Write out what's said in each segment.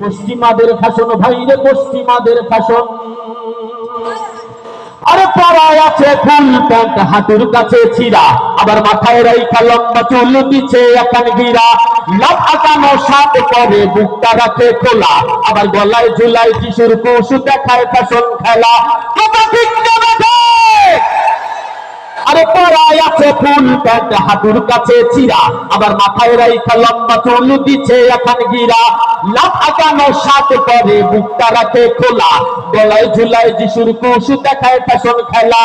পশ্চিমাদের ফ্যাশন ভাইরে পশ্চিমাদের ফ্যাশন আরে পরায় আছে ফুল প্যান্ট হাঁটুর কাছে ছিঁড়া। আবার মাথায় রাইখা লম্বা চুল দিচ্ছে একান গিরা। লাভ আকানো সাত করে বুকটা রাখে খোলা। আবার গলায় ঝুলাই যিশুর কুশু দেখায় ফ্যাশন খেলা। কথা? আরে পরায় আছে ফুল প্যান্ট, হাঁটুর কাছে চিরা। আবার মাথায় রাইখা লম্বা চুল দিছে এখন গিরা। আগানো সাত করে বুকটা রাখে খোলা। গলায় ঝুলায় যিশুর কুশু দেখায় ফ্যাশন খেলা।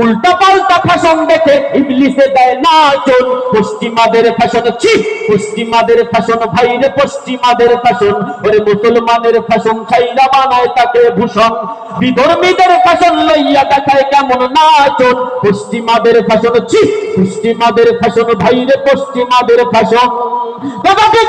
উল্টা পাল্টা ফ্যাশন দেখে ইংলিশে দেয় না চোন পশ্চিমাদের ফ্যাশন, ছি, পশ্চিমাদের ফ্যাশন ভাইরে পশ্চিমাদের ফ্যাশন। ওরে মুসলমানের ফ্যাশন খাইরা বানায় তাকে ভূষণ। বিধর্মীদের ফ্যাশন লইয়া দেখায় কেমন না নাচন পশ্চিমাদের ফ্যাশন, ছি, পশ্চিমাদের ফ্যাশন ভাইরে পশ্চিমাদের ফ্যাশন। দাদা ঠিক?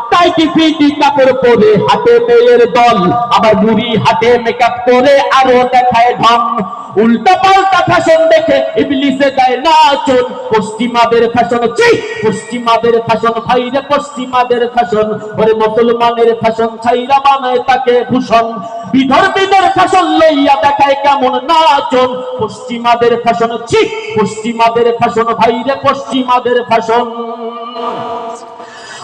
টাইটি ফিটি কাপড় পরে হাতে মেয়ের দল? আবার বুড়ি হাতে মেকআপ করে আরও দেখায় ঢং। উল্টা পাল্টা ফ্যাশন দেখে ইবলিসে দেয় নাচন। পশ্চিমাদের ফ্যাশন ছি! পশ্চিমাদের ফ্যাশন ভাইরে পশ্চিমাদের ফ্যাশন ওরে মুসলমানের ফ্যাশন ছাইরা বানায় তাকে ভূষণ। বিধর্মীদের ফ্যাশন লইয়া দেখায় কেমন নাচন। পশ্চিমাদের ফ্যাশন ছি! পশ্চিমাদের ফ্যাশন ভাইরে পশ্চিমাদের ফ্যাশন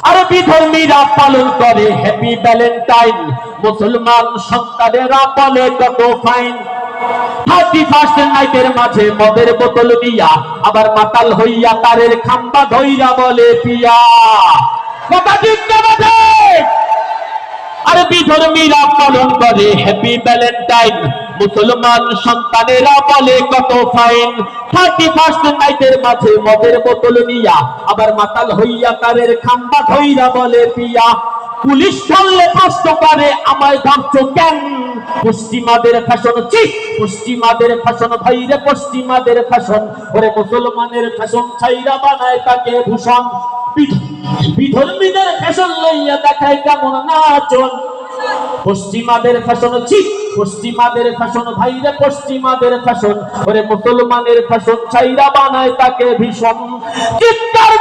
আরে ধর্মীরা পালন করে হ্যাপি ভ্যালেন্টাইন মুসলমান সন্তানেরা বলে কত ফাইন থার্টি ফার্স্ট নাইটের মাঝে মদের বোতল দিয়া আবার মাতাল হইয়া তারের খাম্বা ধইরা বলে, পিয়া। কথা ঠিক না বাজে? আরে বিধর্মীরা পালন করে হ্যাপি ভ্যালেন্টাইন মুসলমান সন্তানেরা বলে, কত ফাইন থার্টি ফার্স্ট নাইটের মাঝে মদের বোতল নিয়া, আবার মাতাল হইয়া তারের খাম্বা বলে, পিয়া, পুলিশ ধরলে প্রশ্ন করে, আমায় কেন? পশ্চিমাদের ফ্যাশন ছি পশ্চিমাদের ফ্যাশন ভাইরে পশ্চিমাদের ফ্যাশন। ওরে মুসলমানের ফ্যাশন ছাইরা বানায় তাকে ভূষণ। বিধ- বিধর্মীদের ফ্যাশন লইয়া দেখায় কেমন নাচন। পশ্চিমাদের ফ্যাশন ছি পশ্চিমাদের ফ্যাশন ভাইরে, পশ্চিমাদের ফ্যাশন ওরে মুসলমানের ফ্যাশন ছাইরা বানায় তাকে ভীষণ। চিৎকার